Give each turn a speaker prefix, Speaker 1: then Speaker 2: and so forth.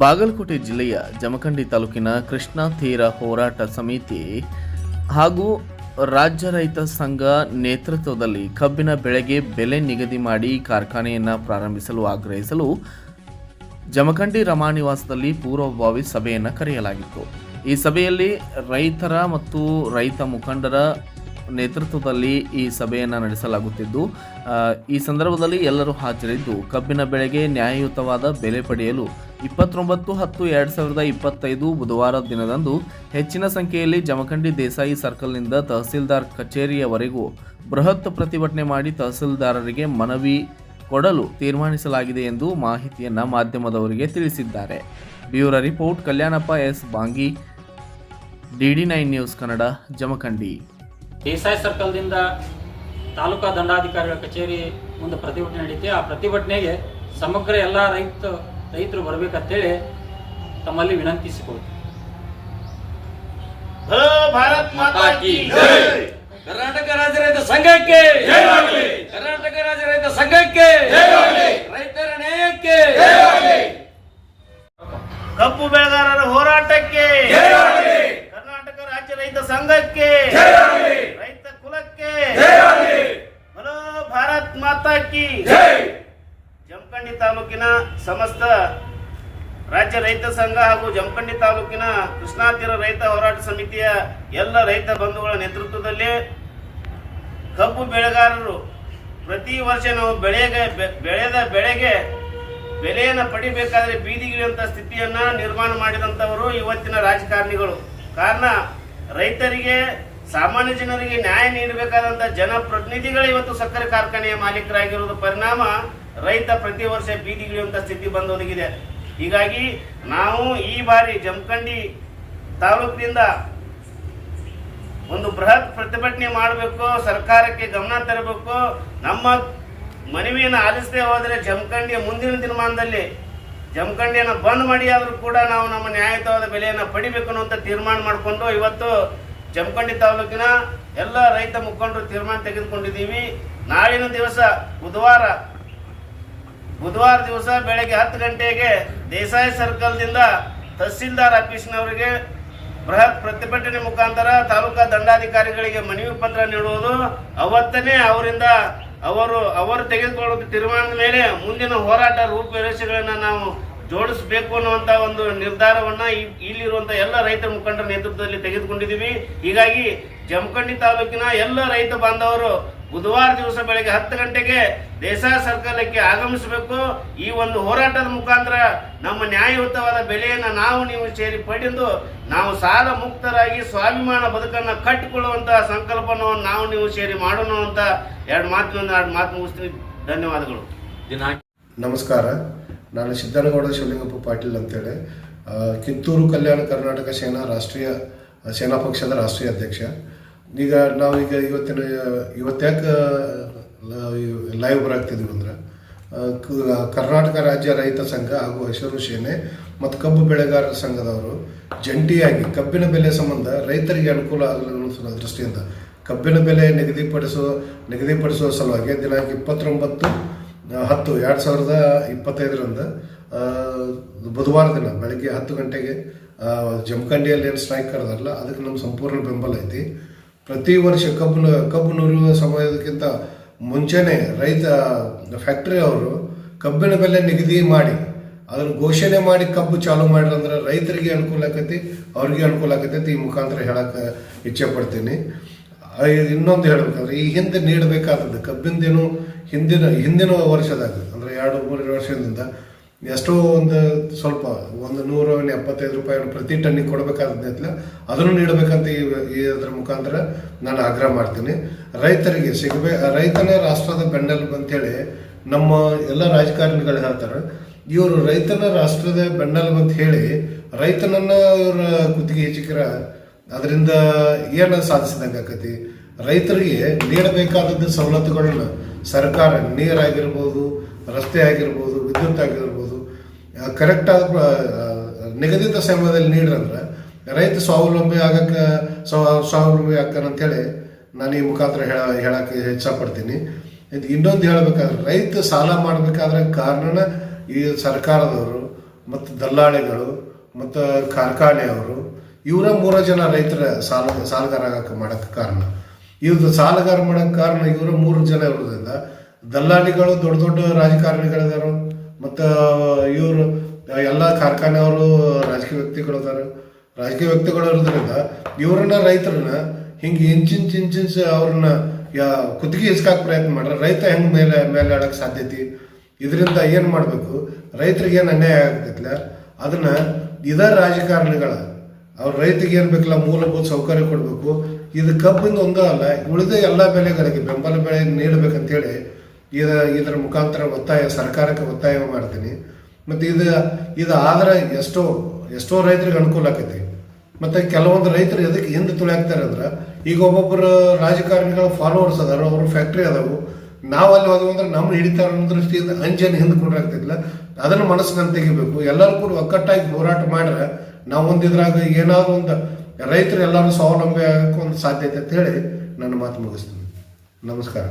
Speaker 1: ಬಾಗಲಕೋಟೆ ಜಿಲ್ಲೆಯ ಜಮಖಂಡಿ ತಾಲೂಕಿನ ಕೃಷ್ಣಾ ತೀರ ಹೋರಾಟ ಸಮಿತಿ ಹಾಗೂ ರಾಜ್ಯ ರೈತ ಸಂಘ ನೇತೃತ್ವದಲ್ಲಿ ಕಬ್ಬಿನ ಬೆಳೆಗೆ ಬೆಲೆ ನಿಗದಿ ಮಾಡಿ ಕಾರ್ಖಾನೆಯನ್ನು ಪ್ರಾರಂಭಿಸಲು ಆಗ್ರಹಿಸಲು ಜಮಖಂಡಿ ರಮಾನಿವಾಸದಲ್ಲಿ ಪೂರ್ವಭಾವಿ ಸಭೆಯನ್ನು ಕರೆಯಲಾಗಿತ್ತು. ಈ ಸಭೆಯಲ್ಲಿ ರೈತರ ಮತ್ತು ರೈತ ಮುಖಂಡರ ನೇತೃತ್ವದಲ್ಲಿ ಈ ಸಭೆಯನ್ನು ನಡೆಸಲಾಗುತ್ತಿದ್ದು ಈ ಸಂದರ್ಭದಲ್ಲಿ ಎಲ್ಲರೂ ಹಾಜರಿದ್ದು, ಕಬ್ಬಿನ ಬೆಳೆಗೆ ನ್ಯಾಯಯುತವಾದ ಬೆಲೆ ಪಡೆಯಲು ಇಪ್ಪತ್ತೊಂಬತ್ತು ಹತ್ತು ಎರಡು ಸಾವಿರದ ಇಪ್ಪತ್ತೈದು ಬುಧವಾರ ದಿನದಂದು ಹೆಚ್ಚಿನ ಸಂಖ್ಯೆಯಲ್ಲಿ ಜಮಖಂಡಿ ದೇಸಾಯಿ ಸರ್ಕಲ್ನಿಂದ ತಹಸೀಲ್ದಾರ್ ಕಚೇರಿಯವರೆಗೂ ಬೃಹತ್ ಪ್ರತಿಭಟನೆ ಮಾಡಿ ತಹಸೀಲ್ದಾರರಿಗೆ ಮನವಿ ಕೊಡಲು ತೀರ್ಮಾನಿಸಲಾಗಿದೆ ಎಂದು ಮಾಹಿತಿಯನ್ನು ಮಾಧ್ಯಮದವರಿಗೆ ತಿಳಿಸಿದ್ದಾರೆ. Bureau report, Kalyanappa S. Bangi DD nine news Kannada, Jamkhandi.
Speaker 2: Desai ಸರ್ಕಲ್ದಿಂದ taluka ದಂಡಾಧಿಕಾರಿಗಳ ಕಚೇರಿ ಮುಂದೆ ಪ್ರತಿಭಟನೆ ನಡೀತಿ. ಆ ಪ್ರತಿಭಟನೆಗೆ ಸಮಗ್ರ ಎಲ್ಲ ರೈತ ರೈತರು ಬರಬೇಕಂತೇಳಿ ತಮ್ಮಲ್ಲಿ ವಿನಂತಿಸಿಕೊಳ್ತೀವಿ
Speaker 3: ಕರ್ನಾಟಕ ರಾಜ್ಯ ರೈತ ಸಂಘಕ್ಕೆ ಕರ್ನಾಟಕ ರಾಜ್ಯ ರೈತ ಸಂಘಕ್ಕೆ ರೈತರ ನ್ಯಾಯಕ್ಕೆ
Speaker 4: ಕಬ್ಬು ಬೆಳೆಗಾರರ ಹೋರಾಟಕ್ಕೆ ಕರ್ನಾಟಕ ರಾಜ್ಯ ರೈತ ಸಂಘಕ್ಕೆ ರೈತ ಕುಲಕ್ಕೆ ಭಲೋ ಭಾರತ್ ಮಾತಾ ಕಿ ಜಮಖಂಡಿ ತಾಲೂಕಿನ ಸಮಸ್ತ ರಾಜ್ಯ ರೈತ ಸಂಘ ಹಾಗೂ ಜಮಖಂಡಿ ತಾಲೂಕಿನ ಕೃಷ್ಣಾತೀರ ರೈತ ಹೋರಾಟ ಸಮಿತಿಯ ಎಲ್ಲ ರೈತ ಬಂಧುಗಳ ನೇತೃತ್ವದಲ್ಲಿ ಕಬ್ಬು ಬೆಳೆಗಾರರು ಪ್ರತಿ ವರ್ಷ ನಾವು ಬೆಳೆಗೆ ಬೆಳೆದ ಬೆಳೆಗೆ ಬೆಲೆಯನ್ನು ಪಡಿಬೇಕಾದ್ರೆ ಬೀದಿಗಿಳಿಯುವಂತಹ ಸ್ಥಿತಿಯನ್ನ ನಿರ್ಮಾಣ ಮಾಡಿದಂಥವರು ಇವತ್ತಿನ ರಾಜಕಾರಣಿಗಳು. ಕಾರಣ ರೈತರಿಗೆ ಸಾಮಾನ್ಯ ಜನರಿಗೆ ನ್ಯಾಯ ನೀಡಬೇಕಾದಂತ ಜನಪ್ರತಿನಿಧಿಗಳು ಇವತ್ತು ಸಕ್ಕರೆ ಕಾರ್ಖಾನೆಯ ಮಾಲೀಕರಾಗಿರುವುದು ಪರಿಣಾಮ. ರೈತ ಪ್ರತಿ ವರ್ಷ ಬೀದಿಗಿಳಿಯುವಂತ ಸ್ಥಿತಿ ಬಂದೊದಗಿದೆ ಹೀಗಾಗಿ ನಾವು ಈ ಬಾರಿ ಜಮಖಂಡಿ ತಾಲೂಕಿನಿಂದ ಒಂದು ಬೃಹತ್ ಪ್ರತಿಭಟನೆ ಮಾಡಬೇಕು, ಸರ್ಕಾರಕ್ಕೆ ಗಮನ ತರಬೇಕು. ನಮ್ಮ ಮನವಿಯನ್ನು ಆಲಿಸದೆ ಹೋದರೆ ಜಮಖಂಡಿಯ ಮುಂದಿನ ದಿನಮಾನದಲ್ಲಿ ಜಮಖಂಡಿಯನ್ನು ಬಂದ್ ಮಾಡಿ ಆದರೂ ಕೂಡ ನಾವು ನಮ್ಮ ನ್ಯಾಯಯುತವಾದ ಬೆಲೆಯನ್ನು ಪಡಿಬೇಕು ಅನ್ನುವಂಥ ತೀರ್ಮಾನ ಮಾಡಿಕೊಂಡು ಇವತ್ತು ಜಮಖಂಡಿ ತಾಲೂಕಿನ ಎಲ್ಲ ರೈತ ಮುಖಂಡರು ತೀರ್ಮಾನ ತೆಗೆದುಕೊಂಡಿದ್ದೀವಿ. ನಾಳಿನ ದಿವಸ ಬುಧವಾರ ಬುಧವಾರ ದಿವಸ ಬೆಳಗ್ಗೆ ಹತ್ತು ಗಂಟೆಗೆ ದೇಸಾಯಿ ಸರ್ಕಲ್ದಿಂದ ತಹಸೀಲ್ದಾರ್ ಆಫೀಸ್ನವರಿಗೆ ಬೃಹತ್ ಪ್ರತಿಭಟನೆ ಮುಖಾಂತರ ತಾಲೂಕಾ ದಂಡಾಧಿಕಾರಿಗಳಿಗೆ ಮನವಿ ಪತ್ರ ನೀಡುವುದು. ಅವತ್ತನೇ ಅವರಿಂದ ಅವರು ಅವರು ತೆಗೆದುಕೊಳ್ಳುವ ತೀರ್ಮಾನದ ಮೇಲೆ ಮುಂದಿನ ಹೋರಾಟ ರೂಪುರೇಷೆಗಳನ್ನು ನಾವು ಜೋಡಿಸಬೇಕು ಅನ್ನುವಂತ ಒಂದು ನಿರ್ಧಾರವನ್ನ ಇಲ್ಲಿರುವಂತ ಎಲ್ಲ ರೈತ ಮುಖಂಡರ ನೇತೃತ್ವದಲ್ಲಿ ತೆಗೆದುಕೊಂಡಿದ್ದೀವಿ. ಹೀಗಾಗಿ ಜಮಖಂಡಿ ತಾಲೂಕಿನ ಎಲ್ಲ ರೈತ ಬಾಂಧವರು ಬುಧವಾರ ದಿವಸ ಬೆಳಗ್ಗೆ ಹತ್ತು ಗಂಟೆಗೆ ದೇಶ ಸರ್ಕಾರಕ್ಕೆ ಆಗಮಿಸಬೇಕು. ಈ ಒಂದು ಹೋರಾಟದ ಮುಖಾಂತರ ನಮ್ಮ ನ್ಯಾಯಯುತವಾದ ಬೆಲೆಯನ್ನು ನಾವು ನೀವು ಸೇರಿ ಪಡೆದು ನಾವು ಸಾಲ ಮುಕ್ತರಾಗಿ ಸ್ವಾಭಿಮಾನ ಬದುಕನ್ನು ಕಟ್ಟಿಕೊಳ್ಳುವಂತಹ ಸಂಕಲ್ಪವನ್ನು ನಾವು ನೀವು ಸೇರಿ ಮಾಡೋಣ ಅಂತ ಎರಡು ಮಾತಿನೊಂದು ಎರಡು ಮಾತು ಮುಗಿಸ್ತೀನಿ. ಧನ್ಯವಾದಗಳು.
Speaker 5: ನಮಸ್ಕಾರ. ನಾನು ಸಿದ್ದನಗೌಡ ಶಿವಲಿಂಗಪ್ಪ ಪಾಟೀಲ್ ಅಂತೇಳಿ ಕಿತ್ತೂರು ಕಲ್ಯಾಣ ಕರ್ನಾಟಕ ಸೇನಾ ರಾಷ್ಟ್ರೀಯ ಸೇನಾ ಪಕ್ಷದ ರಾಷ್ಟ್ರೀಯ ಅಧ್ಯಕ್ಷ. ಈಗ ನಾವು ಈಗ ಇವತ್ತಿನ, ಇವತ್ತ್ಯಾಕೆ ಲೈವ್ ಬರಾಗ್ತಿದ್ದೀವಿ ಅಂದ್ರೆ ಕರ್ನಾಟಕ ರಾಜ್ಯ ರೈತ ಸಂಘ ಹಾಗೂ ಹಸಿರು ಸೇನೆ ಮತ್ತು ಕಬ್ಬು ಬೆಳೆಗಾರರ ಸಂಘದವರು ಜಂಟಿಯಾಗಿ ಕಬ್ಬಿನ ಬೆಲೆ ಸಂಬಂಧ ರೈತರಿಗೆ ಅನುಕೂಲ ಆಗಲಿ ದೃಷ್ಟಿಯಿಂದ ಕಬ್ಬಿನ ಬೆಲೆ ನಿಗದಿಪಡಿಸುವ ನಿಗದಿಪಡಿಸುವ ಸಲುವಾಗಿ ದಿನಾಂಕ ಇಪ್ಪತ್ತೊಂಬತ್ತು ಹತ್ತು, ಎರಡು ಸಾವಿರದ ಇಪ್ಪತ್ತೈದರಂದು ಬುಧವಾರ ದಿನ ಬೆಳಗ್ಗೆ ಹತ್ತು ಗಂಟೆಗೆ ಜಮಖಂಡಿಯಲ್ಲಿ ಏನು ಸ್ಟ್ರೈಕ್ ಕರೆದಾರಲ್ಲ, ಅದಕ್ಕೆ ನಮ್ಮ ಸಂಪೂರ್ಣ ಬೆಂಬಲ ಐತಿ. ಪ್ರತಿ ವರ್ಷ ಕಬ್ಬು ಕಬ್ಬು ನುರಿಯುವ ಸಮಯದಕ್ಕಿಂತ ಮುಂಚೆನೆ ರೈತ ಫ್ಯಾಕ್ಟ್ರಿ ಅವರು ಕಬ್ಬಿನ ಬೆಲೆ ನಿಗದಿ ಮಾಡಿ, ಅದನ್ನು ಘೋಷಣೆ ಮಾಡಿ ಕಬ್ಬು ಚಾಲು ಮಾಡಿರಂದ್ರೆ ರೈತರಿಗೆ ಅನುಕೂಲ ಆಕೈತಿ, ಅವ್ರಿಗೆ ಅನುಕೂಲ ಆಕೈತಿ ಈ ಮುಖಾಂತರ ಹೇಳಕ್ಕೆ ಇಚ್ಛೆ ಪಡ್ತೀನಿ. ಇನ್ನೊಂದು ಹೇಳ್ಬೇಕಂದ್ರೆ ಈ ಹಿಂದೆ ನೀಡಬೇಕಾದದ್ದು ಕಬ್ಬಿಂದೇನು ಹಿಂದಿನ ಹಿಂದಿನ ವರ್ಷದಾಗ, ಅಂದರೆ ಎರಡು, ಮೂರು ವರ್ಷದಿಂದ ಎಷ್ಟೋ ಒಂದು ಸ್ವಲ್ಪ ಒಂದು ನೂರ ಎಪ್ಪತ್ತೈದು ರೂಪಾಯಿ ಪ್ರತಿ ಟನ್ನಿಗೆ ಕೊಡಬೇಕಾದದ್ದಿಲ್ಲ ಅದನ್ನು ನೀಡಬೇಕಂತ ಈ ಈ ಅದರ ಮುಖಾಂತರ ನಾನು ಆಗ್ರಹ ಮಾಡ್ತೀನಿ. ರೈತರಿಗೆ ಸಿಗಬೇ, ರೈತನೇ ರಾಷ್ಟ್ರದ ಬೆನ್ನೆಲುಬು ಅಂತೇಳಿ ನಮ್ಮ ಎಲ್ಲ ರಾಜಕಾರಣಿಗಳು ಹೇಳ್ತಾರೆ, ಇವರು ರೈತನ ರಾಷ್ಟ್ರದ ಬೆನ್ನೆಲುಬು ಅಂತ ಹೇಳಿ ರೈತನನ್ನ ಇವರ ಕುತ್ತಿಗೆ ಹೆಚ್ಚಿಕ್ರ ಅದರಿಂದ ಏನು ಸಾಧಿಸಿದಂಗೆ ಆಕತಿ ರೈತರಿಗೆ ನೀಡಬೇಕಾದದ್ದು ಸವಲತ್ತುಗಳನ್ನ ಸರ್ಕಾರ ನೀರಾಗಿರ್ಬೋದು ರಸ್ತೆ ಆಗಿರ್ಬೋದು, ವಿದ್ಯುತ್ ಆಗಿರ್ಬೋದು ಕರೆಕ್ಟಾದ ನಿಗದಿತ ಸಮಯದಲ್ಲಿ ನೀಡ್ರಂದ್ರೆ ರೈತ ಸ್ವಾವಲಂಬಿ ಆಗಕ್ಕೆ, ಸ್ವ- ಸ್ವಾವಲಂಬಿ ಆಗ್ತಾನಂಥೇಳಿ ನಾನು ಈ ಮುಖಾಂತರ ಹೇಳ, ಹೇಳಕ್ಕೆ ಇಚ್ಛಪಡ್ತೀನಿ. ಇದು ಇನ್ನೊಂದು ಹೇಳಬೇಕಾದ್ರೆ ರೈತ ಸಾಲ ಮಾಡಬೇಕಾದ್ರೆ ಕಾರಣ ಈ ಸರ್ಕಾರದವರು ಮತ್ತು ದಲ್ಲಾಳಿಗಳು ಮತ್ತು ಕಾರ್ಖಾನೆಯವರು, ಇವರ ಮೂರ ಜನ ರೈತರ ಸಾಲ, ಸಾಲಗಾರ ಆಗಕ್ಕೆ ಮಾಡಕ್ಕೆ ಕಾರಣ. ಇವ್ರದ್ದು ಸಾಲಗಾರ ಮಾಡೋಕ್ಕೆ ಕಾರಣ ಇವರು ಮೂರು ಜನ ಇರೋದ್ರಿಂದ ದಲ್ಲಾಳಿಗಳು, ದೊಡ್ಡ ದೊಡ್ಡ ರಾಜಕಾರಣಿಗಳಿದಾರು, ಮತ್ತು ಇವರು ಎಲ್ಲ ಕಾರ್ಖಾನೆಯವರು ರಾಜಕೀಯ ವ್ಯಕ್ತಿಗಳು ಅದಾರ ರಾಜಕೀಯ ವ್ಯಕ್ತಿಗಳು ಇರೋದ್ರಿಂದ ಇವರನ್ನ ರೈತರನ್ನ ಹಿಂಗೆ ಇಂಚಿಂಚ್ ಇಂಚಿಂಚ್ ಅವ್ರನ್ನ ಯಾ ಕುತ್ತಿಗೆ ಇಸ್ಕಾಕ್ ಪ್ರಯತ್ನ ಮಾಡ್ರೆ ರೈತ ಹೆಂಗೆ ಮೇಲೆ ಮೇಲೆ ಆಡೋಕ್ಕೆ ಸಾಧ್ಯತೆ? ಇದರಿಂದ ಏನು ಮಾಡಬೇಕು? ರೈತರಿಗೆ ಏನು ಅನ್ಯಾಯ ಆಗ್ತೈತಿಲ್ಲ ಅದನ್ನ ಇದ ರಾಜಕಾರಣಿಗಳ ಅವ್ರ ರೈತಿಗೆ ಏನು ಬೇಕಲ್ಲ ಮೂಲಭೂತ ಸೌಕರ್ಯ ಕೊಡಬೇಕು. ಇದು ಕಬ್ಬಿಂದ ಒಂದೇ ಅಲ್ಲ, ಉಳಿದ ಎಲ್ಲ ಬೆಳೆಗಳಿಗೆ ಬೆಂಬಲ ಬೆಲೆ ನೀಡಬೇಕಂತೇಳಿ ಇದ ಇದರ ಮುಖಾಂತರ ಒತ್ತಾಯ, ಸರ್ಕಾರಕ್ಕೆ ಒತ್ತಾಯ ಮಾಡ್ತೀನಿ. ಮತ್ತು ಇದು ಇದು ಆದ್ರೆ ಎಷ್ಟೋ ಎಷ್ಟೋ ರೈತರಿಗೆ ಅನುಕೂಲ ಆಕೈತಿ. ಮತ್ತು ಕೆಲವೊಂದು ರೈತರು ಎದಕ್ಕೆ ಹಿಂದೆ ತುಳಿಯಾಕ್ತಾರೆ ಅಂದ್ರೆ, ಈಗ ಒಬ್ಬೊಬ್ಬರು ರಾಜಕಾರಣಿಗಳ ಫಾಲೋವರ್ಸ್ ಅದಾರ, ಅವ್ರ ಫ್ಯಾಕ್ಟ್ರಿ ಅದಾವು. ನಾವು ಅಲ್ಲಿ ಹೋದವು ಅಂದ್ರೆ ನಮ್ಮ ಹಿಡಿತಾರ ಅನ್ನೋ ದೃಷ್ಟಿಯಿಂದ ಅಂಜನ್ ಹಿಂದೆ ಕೊಡ್ರಾಗ್ತಿಲ್ಲ ಅದನ್ನು ಮನಸ್ಸಿನಲ್ಲಿ ತೆಗಿಬೇಕು. ಎಲ್ಲರೂ ಕೂಡ ಒಕ್ಕಟ್ಟಾಗಿ ಹೋರಾಟ ಮಾಡ್ರೆ ನಾವು ಒಂದಿದ್ರಾಗ ಏನಾದ್ರು ಒಂದು ರೈತರು ಎಲ್ಲರೂ ಸ್ವಾವಲಂಬಿ ಆಗೋಕ್ಕೆ ಒಂದು ಸಾಧ್ಯತೆ ಅಂತ ಹೇಳಿ ನನ್ನ ಮಾತು ಮುಗಿಸ್ತೀನಿ. ನಮಸ್ಕಾರ.